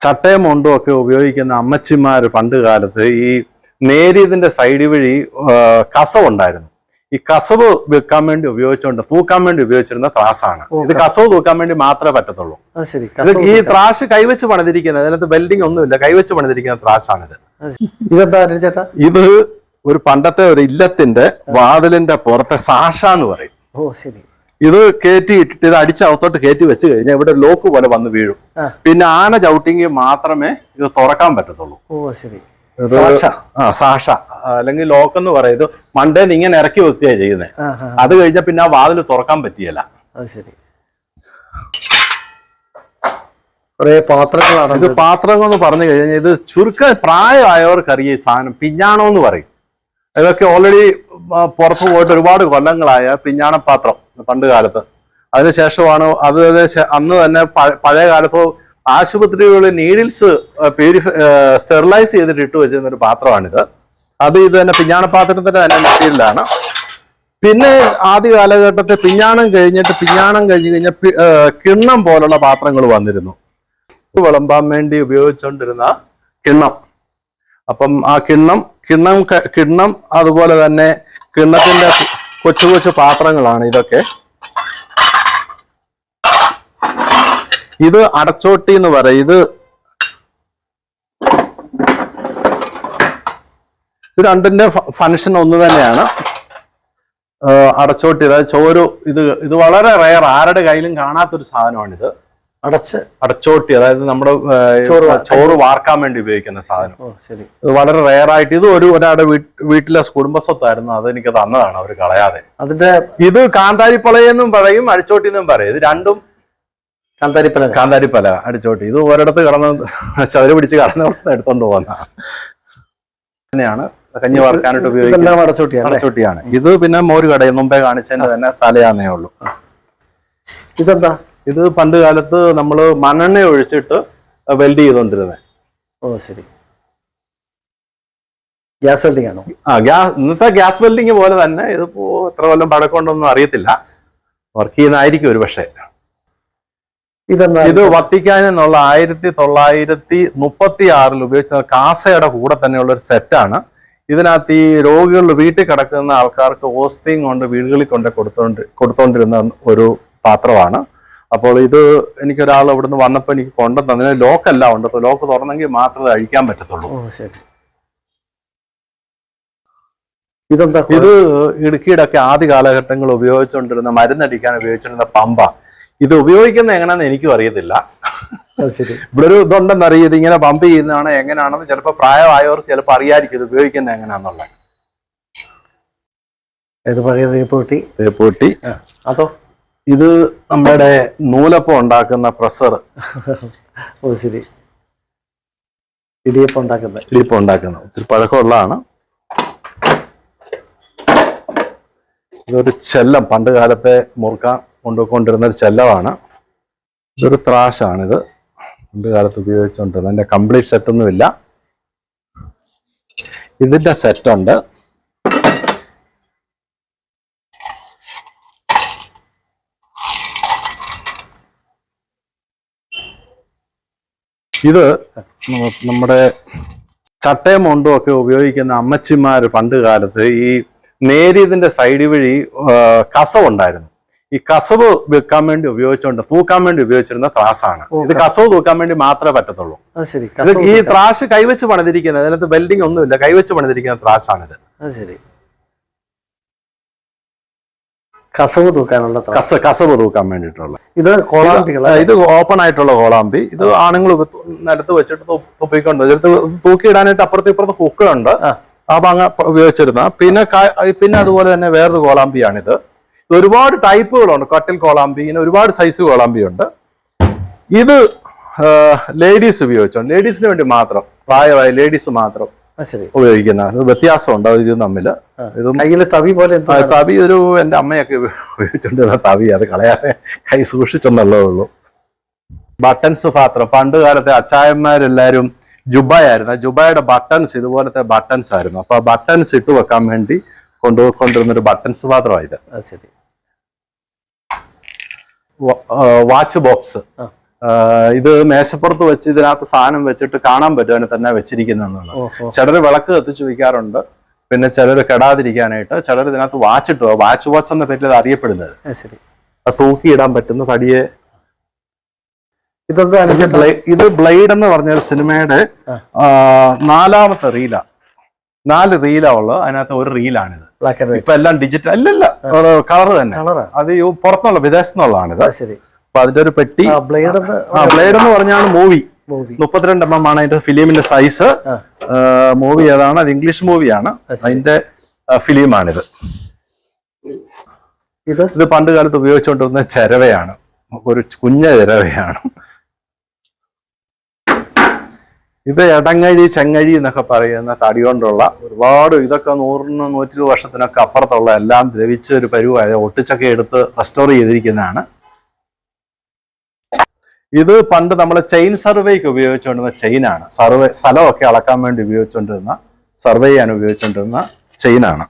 ചട്ടയും മുണ്ടും ഒക്കെ ഉപയോഗിക്കുന്ന അമ്മച്ചിമാർ പണ്ട് കാലത്ത് ഈ നേരിയതിന്റെ സൈഡ് വഴി കസവ് കസവുണ്ടായിരുന്നു ഈ കസവ് വെക്കാൻ വേണ്ടി ഉപയോഗിച്ചുകൊണ്ട് തൂക്കാൻ വേണ്ടി ഉപയോഗിച്ചിരുന്ന ത്രാസാണ്. ഇത് കസവ് തൂക്കാൻ വേണ്ടി മാത്രമേ പറ്റത്തുള്ളൂ. ഈ ത്രാസ് കൈവച്ച് പണിതിരിക്കുന്നത് അതിനകത്ത് വെൽഡിംഗ് ഒന്നുമില്ല കൈവച്ച് പണിതിരിക്കുന്ന ത്രാസാണിത്. ഇതെന്താ ചേട്ടാ? ഇത് ഒരു പണ്ടത്തെ ഒരു ഇല്ലത്തിന്റെ വാതിലിന്റെ പുറത്തെ സാഷ എന്ന് പറയും. ഓ ശരി. ഇത് കയറ്റി ഇട്ടിട്ട് ഇത് അടിച്ച് അകത്തോട്ട് കയറ്റി വെച്ച് കഴിഞ്ഞാൽ ഇവിടെ ലോക്ക് പോലെ വന്ന് വീഴും. പിന്നെ ആന ചവിട്ടിങ്ങി മാത്രമേ ഇത് തുറക്കാൻ പറ്റത്തുള്ളൂ. ഓ ശരി. ആ സാഷ അല്ലെങ്കിൽ ലോക്ക് എന്ന് പറയുന്നത് മണ്ടേ മണ്ടേന്ന് ഇങ്ങനെ ഇറക്കി വെക്കുക ചെയ്യുന്നത് അത് കഴിഞ്ഞാൽ പിന്നെ ആ വാതിൽ തുറക്കാൻ പറ്റിയല്ല. ശരി. കുറെ പാത്രങ്ങളാണ് ഇത് പാത്രങ്ങൾ എന്ന് പറഞ്ഞു കഴിഞ്ഞാൽ ഇത് ചുരുക്കം പ്രായമായവർക്കറിയ ഈ സാധനം. പിഞ്ഞാണോ എന്ന് പറയും. ഇതൊക്കെ ഓൾറെഡി പുറത്തു പോയിട്ട് ഒരുപാട് കൊല്ലങ്ങളായ പിഞ്ഞാണപ്പാത്രം പണ്ട് കാലത്ത്. അതിനുശേഷമാണ് അത് അന്ന് തന്നെ പഴയ കാലത്ത് ആശുപത്രികളിൽ നീഡിൽസ് പ്യൂരിഫൈ സ്റ്റെറിലൈസ് ചെയ്തിട്ട് ഇട്ട് വെച്ചിരുന്ന ഒരു പാത്രമാണിത്. അത് ഇത് തന്നെ പിഞ്ഞാണപ്പാത്രത്തിന്റെ തന്നെ മെറ്റീരിയലാണ് പിന്നെ ആദ്യ കാലഘട്ടത്തിൽ പിഞ്ഞാണം കഴിഞ്ഞിട്ട് പിഞ്ഞാണം കഴിഞ്ഞ് കഴിഞ്ഞ കിണ്ണം പോലുള്ള പാത്രങ്ങൾ വന്നിരുന്നു. വിളമ്പാൻ വേണ്ടി ഉപയോഗിച്ചുകൊണ്ടിരുന്ന കിണ്ണം. അപ്പം ആ കിണ്ണം കിണ്ണം കിണ്ണം അതുപോലെ തന്നെ കിണ്ണത്തിന്റെ കൊച്ചു കൊച്ചു പാത്രങ്ങളാണ് ഇതൊക്കെ. ഇത് അടച്ചോട്ടി എന്ന് പറയും. ഇത് ഇത് രണ്ടിന്റെ ഫങ്ഷൻ ഒന്ന് തന്നെയാണ്. അടച്ചോട്ടി അതായത് ചോരു ഇത് ഇത് വളരെ റയർ. ആരുടെ കയ്യിലും കാണാത്തൊരു സാധനമാണിത്. അടച്ച് അടച്ചോട്ടി അതായത് നമ്മുടെ ചോറ് വാർക്കാൻ. വേണ്ടി ഉപയോഗിക്കുന്ന സാധനം. ശരി. ഇത് വളരെ റെയർ ആയിട്ട് ഇത് ഒരു ഒരാളുടെ വീട്ട്- വീട്ടിലെ കുടുംബസ്വത്തായിരുന്നു. അത് എനിക്ക് തന്നതാണ് അവർ കളയാതെ. അതിന്റെ ഇത് കാന്താരിപ്പളയെന്നും പറയും അടിച്ചോട്ടി എന്നും പറയും. ഇത് രണ്ടും കാന്താരിപ്പല കാന്താരിപ്പല അടിച്ചോട്ടി. ഇത് ഒരിടത്ത് കടന്ന് ചതുര പിടിച്ച് കടന്ന് എടുത്തോണ്ട് പോകുന്ന തന്നെയാണ്. കഞ്ഞി വാർക്കാനായിട്ട് ഉപയോഗിക്കുന്നത് അടച്ചോട്ടിയാണ് ഇത് പിന്നെ മോര് കടയിൽ മുമ്പേ കാണിച്ചതിന്റെ തന്നെ തലയാന്നേ ഉള്ളൂ. ഇതെന്താ? ഇത് പണ്ട് കാലത്ത് നമ്മൾ മണ്ണെണ്ണ ഒഴിച്ചിട്ട് വെൽഡ് ചെയ്തോണ്ടിരുന്നത് ഓ ശരി. ഗ്യാസ് വെൽഡിംഗ് ആണോ? ആ ഗ്യാസ് ഇന്നത്തെ ഗ്യാസ് വെൽഡിങ് പോലെ തന്നെ ഇതിപ്പോ എത്ര കൊല്ലം പഴക്കമുണ്ടൊന്നും അറിയത്തില്ല. വർക്ക് ചെയ്യുന്നതായിരിക്കും ഒരു പക്ഷേ. ഇത് വത്തിക്കാൻ എന്നുള്ള ആയിരത്തി തൊള്ളായിരത്തി മുപ്പത്തി ആറിൽ ഉപയോഗിച്ച കാസയുടെ കൂടെ തന്നെയുള്ള ഒരു സെറ്റാണ്. ഇതിനകത്ത് ഈ രോഗികൾ വീട്ടിൽ കിടക്കുന്ന ആൾക്കാർക്ക് ഓസ്തിയും കൊണ്ട് വീടുകളിൽ കൊണ്ട് കൊടുത്തോണ്ട് കൊടുത്തോണ്ടിരുന്ന ഒരു പാത്രമാണ്. അപ്പോൾ ഇത് എനിക്കൊരാൾ ഇവിടുന്ന് വന്നപ്പോൾ എനിക്ക് കൊണ്ടു തന്നെ. ലോക്കല്ല ഉണ്ട്. ലോക്ക് തുറന്നെങ്കിൽ മാത്രമേ അഴിക്കാൻ പറ്റത്തുള്ളൂ. ഓ ശരി. ഇതെന്താ ഇത് ഇടുക്കിയുടെ ഒക്കെ ആദ്യ കാലഘട്ടങ്ങൾ ഉപയോഗിച്ചുകൊണ്ടിരുന്ന മരുന്നടിക്കാൻ ഉപയോഗിച്ചിരുന്ന പമ്പ. ഇത് ഉപയോഗിക്കുന്നത് എങ്ങനെയാന്ന് എനിക്കും അറിയത്തില്ല. ഇവിടെ ഒരു ഇതുണ്ടെന്ന് അറിയത് ഇത് ഇങ്ങനെ പമ്പ് ചെയ്യുന്നതാണ് എങ്ങനെയാണെന്ന് ചിലപ്പോൾ പ്രായമായവർക്ക് ചിലപ്പോൾ അറിയാതിരിക്കും ഇത് ഉപയോഗിക്കുന്നത് എങ്ങനെയാണെന്നുള്ളത് ഇത് പഴയ തേപ്പൂട്ടി തേപ്പൂട്ടി അതോ? ഇത് നമ്മുടെ നൂലപ്പം ഉണ്ടാക്കുന്ന പ്രസർ. ഓ ശരി. ഇടിയപ്പം ഉണ്ടാക്കുന്നത്. ഇടിയപ്പം ഉണ്ടാക്കുന്ന ഒത്തിരി പഴക്കമുള്ളതാണ്. ഇതൊരു ചെല്ലം പണ്ട് കാലത്തെ മുറുക്കാൻ കൊണ്ടുകൊണ്ടിരുന്ന ഒരു ചെല്ലമാണ്. ഇതൊരു ത്രാശാണിത്. പണ്ട് കാലത്ത് ഉപയോഗിച്ചുകൊണ്ടിരുന്നത് അതിന്റെ കംപ്ലീറ്റ് സെറ്റ് ഒന്നുമില്ല. ഇതിന്റെ ഇത് നമ്മ- നമ്മുടെ ചട്ടയും മുണ്ടും ഒക്കെ ഉപയോഗിക്കുന്ന അമ്മച്ചിമാർ പണ്ട് കാലത്ത് ഈ നേരിയതിന്റെ സൈഡ് വഴി കസവ് ഉണ്ടായിരുന്നു. ഈ കസവ് വെക്കാൻ വേണ്ടി ഉപയോഗിച്ചുകൊണ്ട് തൂക്കാൻ വേണ്ടി ഉപയോഗിച്ചിരുന്ന ത്രാസാണ്. ഇത് കസവ്. തൂക്കാൻ വേണ്ടി മാത്രമേ പറ്റത്തുള്ളൂ. ഈ ത്രാസ് കൈവച്ച് പണിതിരിക്കുന്നത് അതിനകത്ത് വെൽഡിംഗ് ഒന്നുമില്ല കൈവച്ച് പണിതിരിക്കുന്ന ത്രാസാണിത്. ശരി. കസവ് തൂക്കാനുള്ള കസ കസവ് തൂക്കാൻ വേണ്ടിയിട്ടുള്ള. ഇത് കോളാമ്പി ഇത് ഓപ്പൺ ആയിട്ടുള്ള കോളാമ്പി. ഇത് ആണുങ്ങൾ നിലത്ത് വെച്ചിട്ട് തുപ്പിക്കൊണ്ട് തൂക്കിയിടാനായിട്ട് അപ്പുറത്ത് ഇപ്പുറത്ത് ഹുക്കുണ്ട്. ആ. അങ്ങ് ഉപയോഗിച്ചിരുന്ന. പിന്നെ പിന്നെ അതുപോലെ തന്നെ വേറൊരു കോളാമ്പിയാണിത്. ഇത് ഒരുപാട് ടൈപ്പുകളുണ്ട്. കട്ടിൽ കോളാമ്പി ഇങ്ങനെ ഒരുപാട് സൈസ് കോളാമ്പി ഉണ്ട് ഇത് ലേഡീസ് ഉപയോഗിച്ചോണ്ട് ലേഡീസിന് വേണ്ടി മാത്രം പ്രായമായ ലേഡീസ് മാത്രം. ഉണ്ടാവും വ്യത്യാസമുണ്ട്. ഇത് തമ്മിൽ ഇതും കയ്യിൽ തവി പോലെ തവി ഒരു എന്റെ അമ്മയൊക്കെ ഉപയോഗിച്ചുകൊണ്ടിരുന്ന തവി. അത് കളയാതെ കൈ സൂക്ഷിച്ചെന്നുള്ളതേ ഉള്ളൂ. ബട്ടൺസ് പാത്രം പണ്ട് കാലത്തെ അച്ചായന്മാരെല്ലാരും ജുബായായിരുന്നു. ആ ജുബായുടെ ബട്ടൺസ് ഇതുപോലത്തെ ബട്ടൺസ് ആയിരുന്നു. അപ്പൊ ആ ബട്ടൺസ് ഇട്ട് വെക്കാൻ വേണ്ടി കൊണ്ടുപോയിക്കൊണ്ടിരുന്ന ഒരു ബട്ടൺസ് പാത്രമാണ് ഇത്. ശരി. Watch box. ഇത് മേശപ്പുറത്ത് വെച്ച് ഇതിനകത്ത് സാധനം വെച്ചിട്ട് കാണാൻ പറ്റും അതിനെ തന്നെ വെച്ചിരിക്കുന്നുള്ളത് ഓഹോ. ചിലർ വിളക്ക് കത്തിച്ചു വെക്കാറുണ്ട് പിന്നെ ചിലർ കെടാതിരിക്കാനായിട്ട് ചിലർ ഇതിനകത്ത് വാച്ച് ഇട്ടു. വാച്ച് വാച്ച് എന്ന പേരിൽ അത് അറിയപ്പെടുന്നത്. തൂക്കിയിടാൻ പറ്റുന്ന തടിയെ ഇത് ഇത് ബ്ലേഡ് എന്ന് പറഞ്ഞ ഒരു സിനിമയുടെ നാലാമത്തെ റീല നാല് റീല ഉള്ളത്. അതിനകത്ത് ഒരു റീലാണിത് ഇപ്പൊ എല്ലാം ഡിജിറ്റൽ അല്ലല്ല കളർ തന്നെ. അത് പുറത്തുള്ള അപ്പൊ അതിന്റെ ഒരു പെട്ടി ബ്ലേഡ് എന്ന് ആ ബ്ലേഡ് എന്ന് പറഞ്ഞാണ് മൂവി മൂവി മുപ്പത്തിരണ്ട് എം എം ആണ് അതിന്റെ ഫിലിമിന്റെ സൈസ് മൂവി ഏതാണ്? അത് ഇംഗ്ലീഷ് മൂവിയാണ് അതിന്റെ ഫിലിമാണിത് ഇത്? ഇത് പണ്ട് കാലത്ത് ഉപയോഗിച്ചുകൊണ്ടിരുന്ന ചരവയാണ്. ഒരു കുഞ്ഞ ചരവയാണ്. ഇത് എടങ്ങഴി ചെങ്ങഴി എന്നൊക്കെ പറയുന്ന തടി കൊണ്ടുള്ള ഒരുപാട് ഇതൊക്കെ നൂറിന് നൂറ്റി വർഷത്തിനൊക്കെ അപ്പുറത്തുള്ള എല്ലാം ദ്രവിച്ച ഒരു പരുവായ ഒട്ടിച്ചൊക്കെ എടുത്ത് റെസ്റ്റോർ ചെയ്തിരിക്കുന്നതാണ്. ഇത് പണ്ട് നമ്മൾ ചെയിൻ സർവേക്ക് ഉപയോഗിച്ചുകൊണ്ടിരുന്ന ചെയിനാണ് സർവേ സ്ഥലമൊക്കെ അളക്കാൻ വേണ്ടി ഉപയോഗിച്ചുകൊണ്ടിരുന്ന സർവേ ചെയ്യാൻ ഉപയോഗിച്ചുകൊണ്ടിരുന്ന ചെയിനാണ്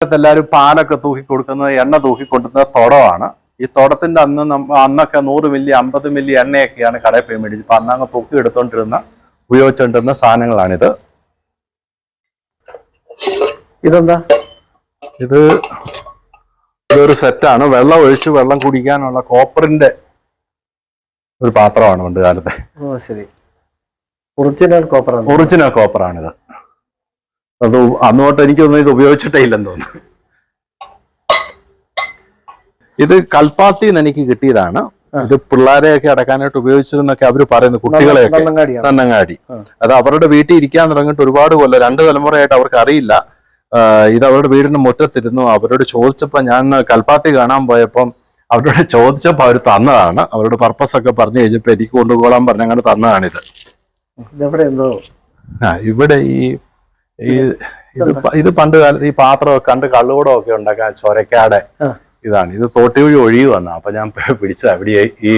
എല്ലാവരും പാലൊക്കെ തൂക്കി കൊടുക്കുന്നത് എണ്ണ തൂക്കി കൊടുക്കുന്ന തുടമാണ്. ഈ തുടത്തിന്റെ അന്ന് അന്നൊക്കെ നൂറ് മില്ലി അമ്പത് മില്ലി എണ്ണയൊക്കെയാണ് കടയിൽ പോയി മേടിച്ചത് അപ്പൊ അന്നങ്ങ് തൂക്കി എടുത്തോണ്ടിരുന്ന ഉപയോഗിച്ചുകൊണ്ടിരുന്ന സാധനങ്ങളാണിത്. ഇതെന്താ? ഇത് ഇതൊരു സെറ്റാണ് വെള്ളം ഒഴിച്ച് വെള്ളം കുടിക്കാനുള്ള കോപ്പറിന്റെ ഒരു പാത്രമാണ് പണ്ട് കാലത്തെ. ഓ ശരി. ഒറിജിനൽ കോപ്പർ ഒറിജിനൽ കോപ്പറാണിത് അത് അന്ന് തൊട്ട് എനിക്കൊന്നും ഇത് ഉപയോഗിച്ചിട്ടേ ഇല്ലെന്ന് തോന്നുന്നു. ഇത് കൽപ്പാത്തിന്ന് എനിക്ക് കിട്ടിയതാണ്. ഇത് പിള്ളേരെയൊക്കെ അടക്കാനായിട്ട് ഉപയോഗിച്ചിരുന്നൊക്കെ അവർ പറയുന്നു കുട്ടികളെ തന്നങ്ങാടി അത് അവരുടെ വീട്ടിൽ ഇരിക്കാൻ തുടങ്ങിയിട്ട് ഒരുപാട് കൊല്ലം രണ്ട് തലമുറയായിട്ട് അവർക്ക് അറിയില്ല. ഇത് അവരുടെ വീടിന് മുറ്റത്തിരുന്നു. അവരോട് ചോദിച്ചപ്പോ ഞാൻ കൽപ്പാത്തി കാണാൻ പോയപ്പം അവരോട് ചോദിച്ചപ്പോൾ അവർ തന്നതാണ്. അവരോട് പർപ്പസ് ഒക്കെ പറഞ്ഞു കഴിഞ്ഞപ്പോ എനിക്ക് കൊണ്ടുപോകാൻ പറഞ്ഞ അങ്ങനെ തന്നതാണിത്. ഇതെവിടെ എന്തോ? ആ ഇവിടെ ഈ ഈ ഇത് പണ്ട് കാലത്ത് ഈ പാത്രമൊക്കെ കണ്ട് കള്ളുകൂടം ഒക്കെ ഉണ്ടാക്കാൻ ചൊരക്കാടെ ഇതാണ്. ഇത് തോട്ടി വഴി ഒഴുകി വന്ന. അപ്പൊ ഞാൻ പിടിച്ച അവിടെ ഈ